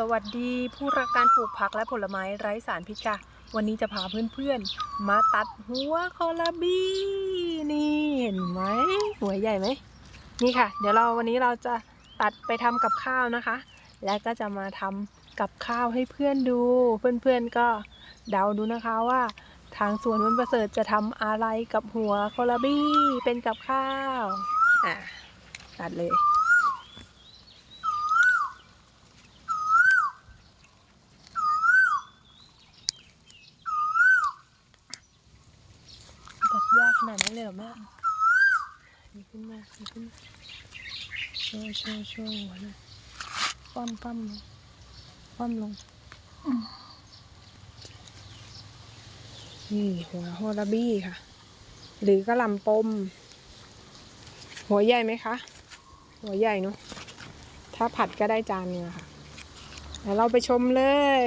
สวัสดีผู้รักการปลูกผักและผลไม้ไร้สารพิษค่ะวันนี้จะพาเพื่อนๆ มาตัดหัวคอลาบีนี่เห็นไหมหัวใหญ่ไหมนี่ค่ะ เดี๋ยวเราวันนี้เราจะตัดไปทำกับข้าวนะคะ และก็จะมาทำกับข้าวให้เพื่อนดู เพื่อนๆก็เดาดูนะคะว่า ทางสวนวันประเสริฐจะทำอะไรกับหัวคอลาบีเป็นกับข้าวอะตัดเลยัดยากขนาดนั้นเลยเหรอแม่นี่ขึ้นมาขึ้นมาช่วยช่วยช่วยหัวหน่อยคว่ำคว่ำลงคว่ำลงนี่หัวโฮลาบี้ค่ะ หรือกระลำปม หัวใหญ่ไหมคะ หัวใหญ่เนอะถ้าผัดก็ได้จานนึงค่ะแล้วเราไปชมเลย